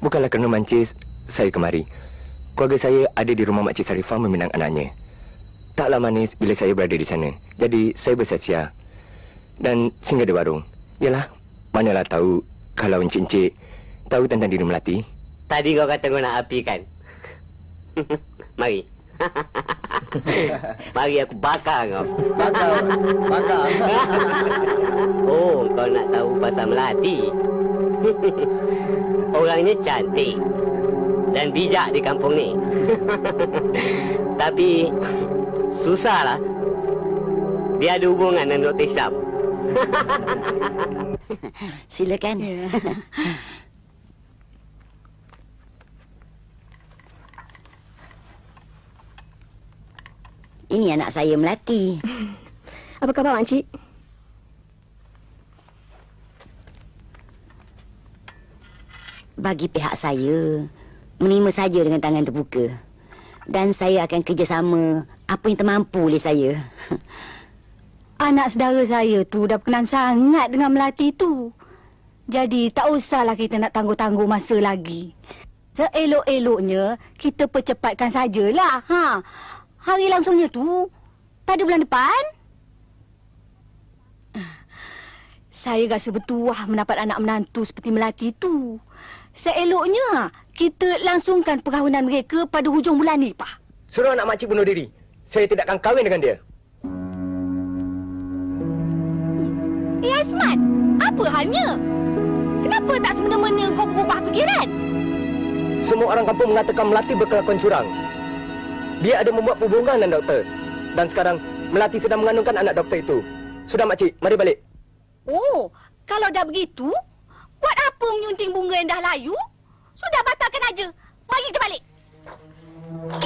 Bukanlah kerana mancis saya kemari. Keluarga saya ada di rumah Makcik Sarifah meminang anaknya. Taklah manis bila saya berada di sana. Jadi saya bersesia. Dan singgah di warung. Yalah, manalah tahu kalau Encik Encik tahu tentang diri Melati. Tadi kau kata kau nak api kan? Mari. Mari aku bakar kau. Bakar. Bakar. oh, kau nak tahu pasal Melati. Orangnya cantik dan bijak di kampung ni. Tapi susahlah. Dia ada hubungan dengan Dr. Syam. Silakan. Ya. Ini anak saya Melati. Apa khabar makcik? Bagi pihak saya, menerima saja dengan tangan terbuka. Dan saya akan kerjasama apa yang termampu oleh saya. Anak saudara saya tu dah berkenan sangat dengan Melati tu. Jadi tak usahlah kita nak tangguh-tangguh masa lagi. Seelok-eloknya kita percepatkan sajalah. Ha. Hari langsungnya tu pada bulan depan. Saya rasa bertuah mendapat anak menantu seperti Melati tu. Seeloknya kita langsungkan perkahwinan mereka pada hujung bulan ni, Pak. Suruh anak makcik bunuh diri. Saya tidak akan kahwin dengan dia. Eh, Azman, apa halnya? Kenapa tak semena-mena kau berubah fikiran? Semua orang kampung mengatakan Melati berkelakuan curang. Dia ada membuat hubungan dengan doktor. Dan sekarang Melati sedang mengandungkan anak doktor itu. Sudah makcik, mari balik. Oh, kalau dah begitu, Siapa menyunting bunga yang dah layu? Sudah batalkan aja. Mari kita balik.